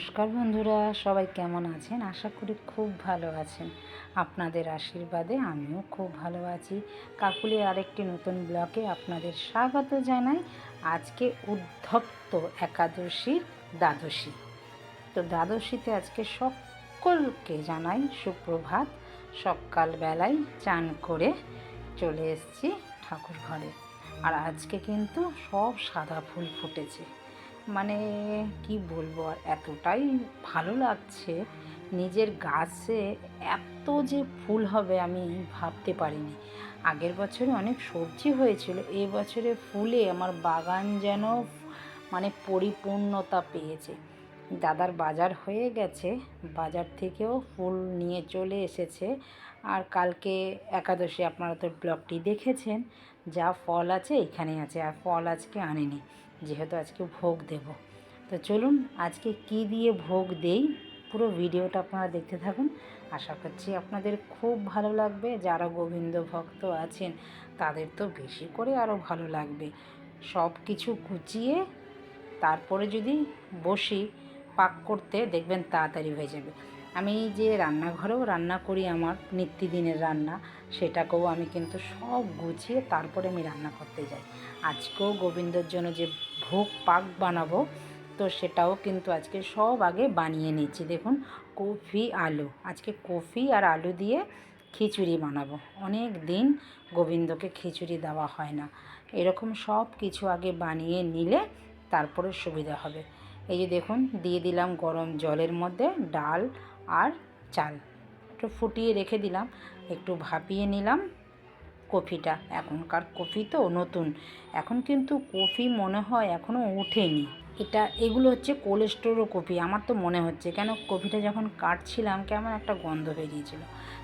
নমস্কার বন্ধুরা, সবাই কেমন আছেন? আশা করি খুব ভালো আছেন। আপনাদের আশীর্বাদে আমিও খুব ভালো আছি। কাকুলি আরেকটি নতুন ব্লকে আপনাদের স্বাগত জানাই। আজকে উদ্ধপ্ত একাদশীর দ্বাদশী। তো দ্বাদশীতে আজকে সকলকে জানাই সুপ্রভাত। সকালবেলায় চান করে চলে এসেছি ঠাকুর ঘরে। আর আজকে কিন্তু সব সাদা ফুল ফুটেছে। মানে কি বলব আর এতটাই ভালো লাগছে নিজের গাছে এত যে ফুল হবে আমি ভাবতে পারিনি। আগের বছরে অনেক সবজি হয়েছিল, এই বছরে ফুলে আমার বাগান যেন মানে পরিপূর্ণতা পেয়েছে। দাদার বাজার হয়ে গেছে, বাজার থেকেও ফুল নিয়ে চলে এসেছে। আর কালকে একাদশী, আপনারা তো ব্লগটি দেখেছেন, যা ফল আছে এখানে আছে, আর ফল আজকে আনেনি। যেহেতু আজকে ভোগ দেব। তো চলুন আজকে কি দিয়ে ভোগ দেই পুরো ভিডিওটা আপনারা দেখতে থাকুন। আশা করছি আপনাদের খুব ভালো লাগবে। যারা গোবিন্দ ভক্ত আছেন, তাদের তো বেশি করে আরও ভালো লাগবে। সব কিছু কুচিয়ে তারপরে যদি বসি পাক করতে, দেখবেন তাড়াতাড়ি হয়ে যাবে। আমি যে রান্নাঘরেও রান্না করি আমার নিত্যদিনের রান্না, সেটাকেও আমি কিন্তু সব গুছিয়ে তারপরে আমি রান্না করতে যাই। আজকেও গোবিন্দর জন্য যে ভোগ পাক বানাবো। তো সেটাও কিন্তু আজকে সব আগে বানিয়ে নিচ্ছি। দেখুন, কফি, আলু। আজকে কফি আর আলু দিয়ে খিচুড়ি বানাবো। অনেক দিন গোবিন্দকে খিচুড়ি দেওয়া হয় না। এরকম সব কিছু আগে বানিয়ে নিলে তারপরে সুবিধা হবে। এই যে দেখুন, দিয়ে দিলাম গরম জলের মধ্যে ডাল আর চাল। একটু ফুটিয়ে রেখে দিলাম, একটু ভাপিয়ে নিলাম। কফিটা। এখনকার কফি তো নতুন। এখন কিন্তু কফি মনে হয় এখনও ওঠেনি। এটা, এগুলো হচ্ছে কোলেস্টোরো কফি, আমার তো মনে হচ্ছে। কেন? কফিটা যখন কাটছিলাম, কেমন একটা গন্ধ বেরিয়েছিল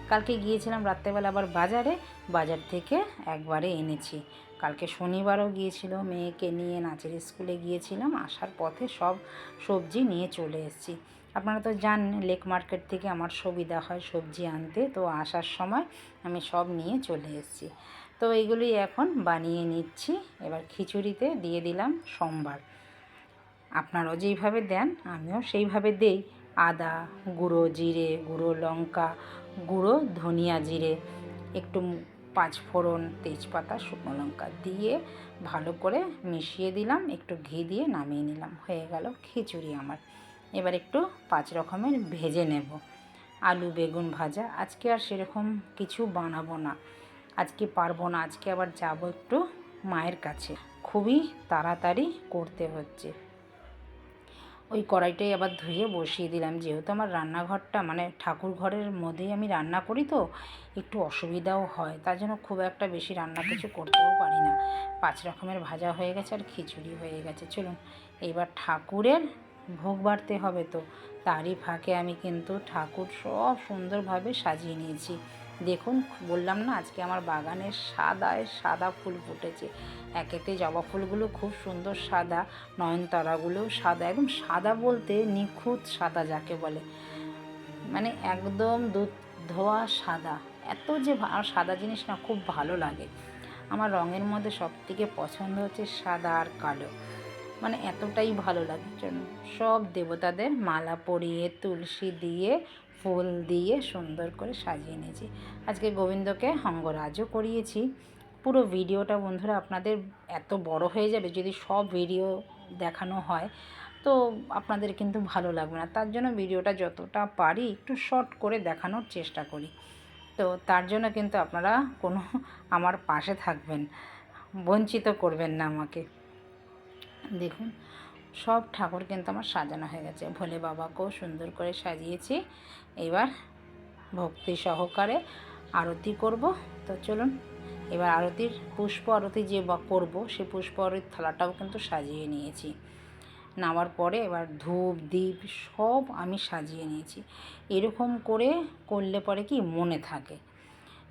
কালকে গিয়েছিলাম রাত্রেবেলা আবার বাজারে, বাজার থেকে একবারে এনেছি। কালকে শনিবারও গিয়েছিল, মেয়েকে নিয়ে নাচের স্কুলে গিয়েছিলাম, আসার পথে সব সবজি নিয়ে চলে এসেছি। আপনারা তো জানেন, লেক মার্কেট থেকে আমার সুবিধা হয় সবজি আনতে। তো আসার সময় আমি সব নিয়ে চলে এসেছি। তো এইগুলি এখন বানিয়ে নিচ্ছি। এবার খিচুড়িতে দিয়ে দিলাম সোমবার। আপনারাও যেইভাবে দেন, আমিও সেইভাবে দেই। আদা গুঁড়ো, জিরে, গুঁড়ো লঙ্কা, গুঁড়ো ধনিয়া জিরে, একটু পাঁচ ফোড়ন তেজপাতা, শুকনো লঙ্কা দিয়ে ভালো করে মিশিয়ে দিলাম। একটু ঘি দিয়ে নামিয়ে নিলাম। হয়ে গেল খিচুড়ি আমার। এবার একটু পাঁচ রকমের ভেজে নেব। আলু, বেগুন ভাজা। আজকে আর সেরকম কিছু বানাবো না। আজকে পারব না। আজকে আবার যাব একটু মায়ের কাছে। খুবই তাড়াতাড়ি করতে হচ্ছে। ওই কড়াইটাই আবার ধুয়ে বসিয়ে দিলাম। যেহেতু আমার রান্নাঘরটা মানে ঠাকুর ঘরের মধ্যেই আমি রান্না করি তো, একটু অসুবিধাও হয়। তার জন্য খুব একটা বেশি রান্না কিছু করতেও পারি না। পাঁচ রকমের ভাজা হয়ে গেছে আর খিচুড়ি হয়ে গেছে। চলুন, এইবার ঠাকুরের ভোগ বাড়তে হবে তো। তারই ফাঁকে আমি কিন্তু ঠাকুর সব সুন্দরভাবে সাজিয়ে নিয়েছি। দেখুন, বললাম না, আজকে আমার বাগানের সাদায় সাদা ফুল ফুটেছে। একেতে জবা ফুলগুলো খুব সুন্দর সাদা নয়নতারাগুলোও সাদা, একদম সাদা বলতে নিখুঁত সাদা যাকে বলে। মানে একদম দুধ ধোয়া সাদা। এত যে সাদা জিনিস না, খুব ভালো লাগে। আমার রঙের মধ্যে সবথেকে পছন্দ হচ্ছে সাদা আর কালো। মানে এতটাই ভালো লাগে। জন্য সব দেবতাদের মালা পরিয়ে, তুলসী দিয়ে, ফুল দিয়ে সুন্দর করে সাজিয়ে নিয়েছি। আজকে গোবিন্দকে অঙ্গরাজও করিয়েছি। পুরো ভিডিওটা বন্ধুরা আপনাদের এত বড় হয়ে যাবে যদি সব ভিডিও দেখানো হয়। তো আপনাদের কিন্তু ভালো লাগবে না। তার জন্য ভিডিওটা যতটা পারি একটু শর্ট করে দেখানোর চেষ্টা করি। তো তার জন্য কিন্তু আপনারা কোনো আমার পাশে থাকবেন, বঞ্চিত করবেন না আমাকে। দেখুন, সব ঠাকুর কিন্তু আমার সাজানো হয়ে গেছে। ভোলে বাবাকেও সুন্দর করে সাজিয়েছি। এবার ভক্তি সহকারে আরতি করব। তো চলুন, এবার আরতির পুষ্প আরতি যে বা করব সেই পুষ্প আরতির থালাটাও কিন্তু সাজিয়ে নিয়েছি। নামার পরে এবার ধূপ দ্বীপ সব আমি সাজিয়ে নিয়েছি। এরকম করে করলে পরে কি মনে থাকে?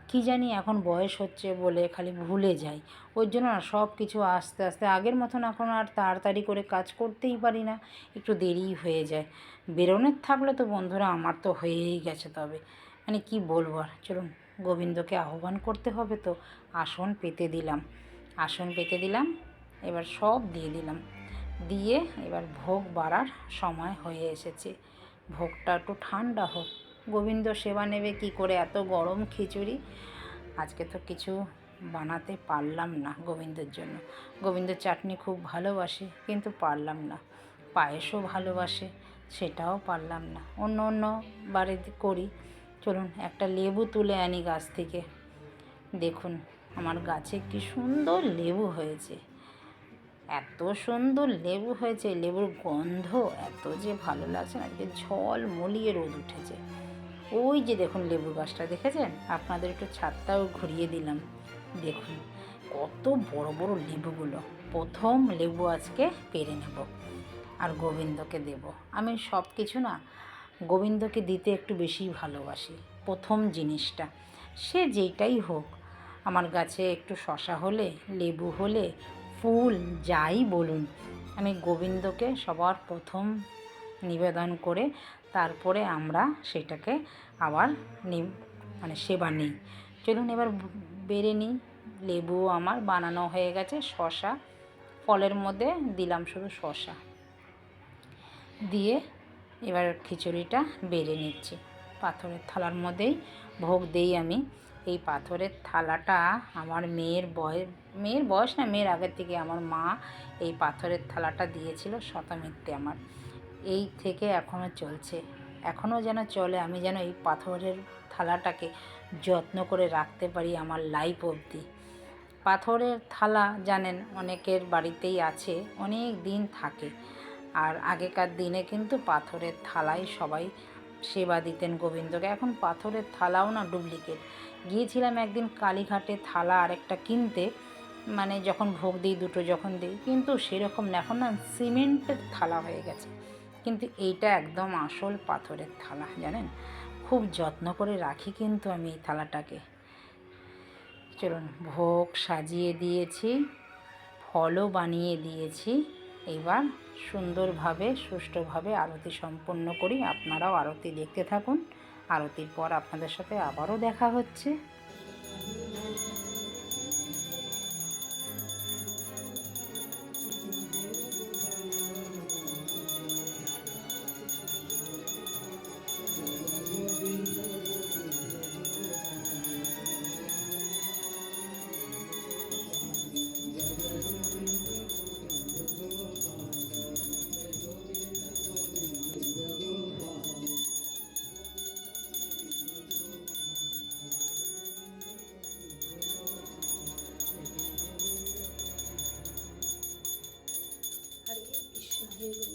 কি জানি এখন বয়স হচ্ছে বলে খালি ভুলে যাই। ওই জন্য না সব কিছু আস্তে আস্তে আগের মতন এখন আর তাড়াতাড়ি করে কাজ করতেই পারি না, একটু দেরি হয়ে যায়। বেরোনের থাকলে তো বন্ধুরা আমার তো হয়েই গেছে তবে। মানে কি বলব আর, চলুন গোবিন্দকে আহ্বান করতে হবে তো, আসন পেতে দিলাম। আসন পেতে দিলাম, এবার সব দিয়ে দিলাম। দিয়ে এবার ভোগ বাড়ার সময় হয়ে এসেছে। ভোগটা একটু ঠান্ডা হোক। গোবিন্দ সেবা নেবে কি করে? এত গরম খিচুড়ি। আজকে তো কিছু বানাতে পারলাম না গোবিন্দর জন্য। গোবিন্দ চাটনি খুব ভালোবাসে, কিন্তু পারলাম না। পায়েসও ভালোবাসে, সেটাও পারলাম না। অন্য অন্য বাড়ি করি। চলুন, একটা লেবু তুলে আনি গাছ থেকে। দেখুন, আমার গাছে কি সুন্দর লেবু হয়েছে। এত সুন্দর লেবু হয়েছে, লেবুর গন্ধ এত যে ভালো লাগছে না, আজকে ঝল মলিয়ে রোদ উঠেছে। ওই যে দেখুন লেবু গাছটা দেখেছেন? আপনাদের একটু ছাদটাও ঘুরিয়ে দিলাম। দেখুন, কত বড় বড় লেবুগুলো। প্রথম লেবু আজকে পেরে নেব আর গোবিন্দকে দেব। আমি সব কিছু না গোবিন্দকে দিতে একটু বেশি ভালোবাসি, প্রথম জিনিসটা। সে যেটাই হোক, আমার গাছে একটু শশা হলে, লেবু হলে, ফুল যাই বলুন, আমি গোবিন্দকে সবার প্রথম নিবেদন করে তারপরে আমরা সেটাকে আবার নি মানে সেবা নিই। চলুন এবার বেড়ে নিই। লেবু আমার বানানো হয়ে গেছে শশা ফলের মধ্যে দিলাম শুধু শশা দিয়ে এবার খিচুড়িটা বেড়ে নিচ্ছি। পাথরের থালার মধ্যেই ভোগ দেই আমি। এই পাথরের থালাটা আমার মেয়ের বয়স মেয়ের বয়স না, মেয়ের আগের থেকে আমার মা এই পাথরের থালাটা দিয়েছিল শতামিত্তে আমার। এই থেকে এখনও চলছে। এখনও যেন চলে, আমি যেন এই পাথরের থালাটাকে যত্ন করে রাখতে পারি আমার লাইফ অবধি। পাথরের থালা জানেন, অনেকের বাড়িতেই আছে, অনেক দিন থাকে। আর আগেকার দিনে কিন্তু পাথরের থালাই সবাই সেবা দিতেন গোবিন্দকে। এখন পাথরের থালাও না ডুপ্লিকেট গিয়েছিলাম একদিন কালীঘাটে থালা আরেকটা কিনতে মানে যখন ভোগ দিই, দুটো যখন দিই, কিন্তু সেরকম না। এখন না সিমেন্টের থালা হয়ে গেছে। কিন্তু এইটা একদম আসল পাথরের থালা, জানেন? খুব যত্ন করে রাখি কিন্তু আমি এই থালাটাকে। চলুন, ভোগ সাজিয়ে দিয়েছি, ফলও বানিয়ে দিয়েছি। এবার সুন্দরভাবে, সুষ্ঠুভাবে আরতি সম্পন্ন করি। আপনারাও আরতি দেখতে থাকুন। আরতির পর আপনাদের সাথে আবারও দেখা হচ্ছে। Hey,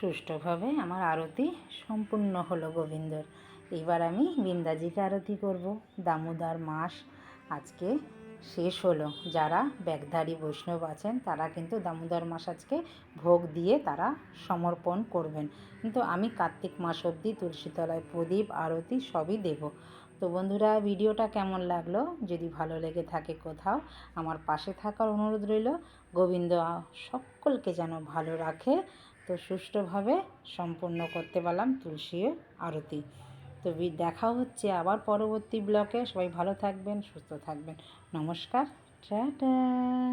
সুষ্ঠুভাবে আমার আরতি সম্পূর্ণ হলো গোবিন্দর। এবার আমি বৃন্দাজিকে আরতি করব। দামোদর মাস আজকে শেষ হলো। যারা ব্যাগধারী বৈষ্ণব আছেন, তারা কিন্তু দামোদর মাস আজকে ভোগ দিয়ে তারা সমর্পণ করবেন। কিন্তু আমি কার্তিক মাস অবধি তুলসীতলায় প্রদীপ, আরতি সবই দেব। তো বন্ধুরা, ভিডিওটা কেমন লাগল? যদি ভালো লেগে থাকে কোথাও, আমার পাশে থাকার অনুরোধ রইল। গোবিন্দ সকলকে যেন ভালো রাখে। তো সুষ্ঠুভাবে সম্পূর্ণ করতে পারলাম তুলসী আরতি। তো দেখা হচ্ছে আবার পরবর্তী ব্লকে। সবাই ভালো থাকবেন, সুস্থ থাকবেন। নমস্কার, টাটা।